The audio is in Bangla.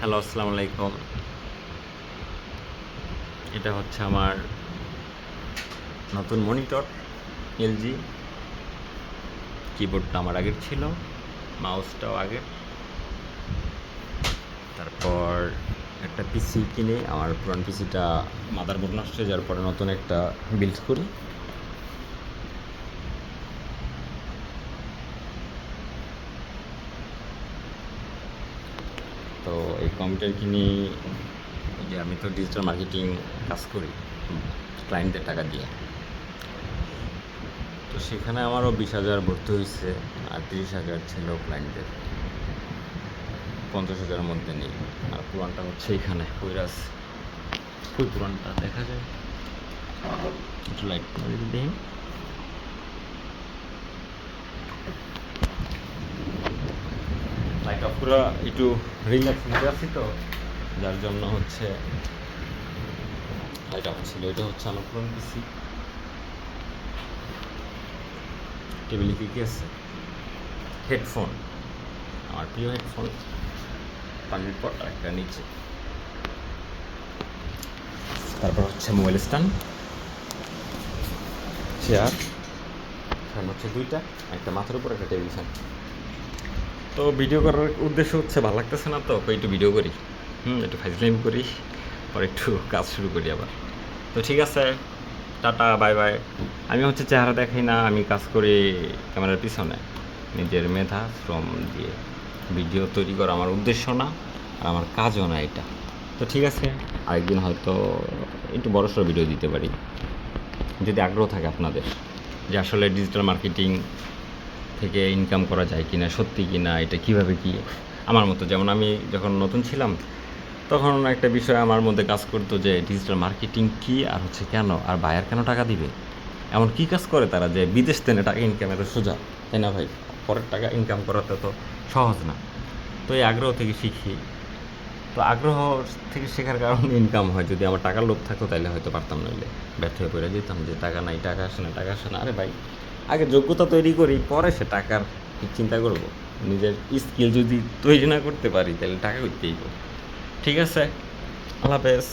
হ্যালো, আসসালামু আলাইকুম। এটা হচ্ছে আমার নতুন মনিটর, এলজি। কিবোর্ডটা আমার আগের ছিল, মাউসটাও আগের। তারপর একটা পিসি কিনে, আমার পুরান পিসিটা মাদারবোর্ড নষ্ট হয়ে যাওয়ার পরে নতুন একটা বিল্ড করি। তো এই কম্পিউটার কিনি যে আমি তো ডিজিটাল মার্কেটিং কাজ করি ক্লায়েন্টদের টাকা দিয়ে। তো সেখানে আমারও বিশ হাজার ভর্তি হয়েছে আর তিরিশ হাজার ছিল ক্লায়েন্টদের পঞ্চাশ হাজারের মধ্যে নেই আর পুরানটা হচ্ছে এখানে কৈরাস ওই পুরানটা? দেখা যায়। একটু লাইট করে যদি অফ করে একটু রিল্যাক্স নিতে আসি তো, যার জন্য হচ্ছে এটা ছিল। এটা হচ্ছে পুরনো পিসি টেবিলে কী কী আছে? হেডফোন আমার প্রিয় হেডফোন পানির পর একটা নিচে। তারপর হচ্ছে মোবাইল স্ট্যান্ড চেয়ার ফ্যান হচ্ছে দুইটা, একটা মাথার উপর, একটা টেবিল ফ্যান তো ভিডিও করার উদ্দেশ্য হচ্ছে ভালো লাগতেছে না তো একটু ভিডিও করি। হুম, একটু ফাইজলাইম করি, পরে একটু কাজ শুরু করি আবার। তো ঠিক আছে, টাটা, বাই বাই। আমি হচ্ছে চেহারা দেখাই না, আমি কাজ করি ক্যামেরার পিছনে। নিজের মেধা, শ্রম দিয়ে ভিডিও তৈরি করা আমার উদ্দেশ্য না, আর আমার কাজও না এটা। তো ঠিক আছে, আরেকদিন হয়তো একটু বড় সড়ো ভিডিও দিতে পারি। যদি আগ্রহ থাকে আপনাদের যে আসলে ডিজিটাল মার্কেটিং থেকে ইনকাম করা যায় কিনা, সত্যি কিনা, এটা কীভাবে কি? আমার মতো, যেমন আমি যখন নতুন ছিলাম, তখন একটা বিষয় আমার মধ্যে কাজ করতো যে ডিজিটাল মার্কেটিং কি আর হচ্ছে কেন? আর বায়ার কেন টাকা দিবে? এমন কি কাজ করে তারা যে বিদেশ থেকে টাকা ইনকাম এত সোজা? তাই না ভাই? পরের টাকা ইনকাম করাতে তো সহজ না। তো এই আগ্রহ থেকে শিখি। তো আগ্রহ থেকে শেখার কারণে ইনকাম হয়। যদি আমার টাকার লোভ থাকতো তাহলে হয়তো পারতাম, নইলে ব্যর্থ হয়ে পড়ে যেতাম যে টাকা নাই, টাকা আসে না, টাকা আসে না। আরে ভাই আগে যোগ্যতা তৈরি করি, পরে সে টাকার চিন্তা করব। নিজের স্কিল যদি তৈরি না করতে পারি, তাহলে টাকা করতেই ঠিক আছে? আল্লাহ হাফেজ।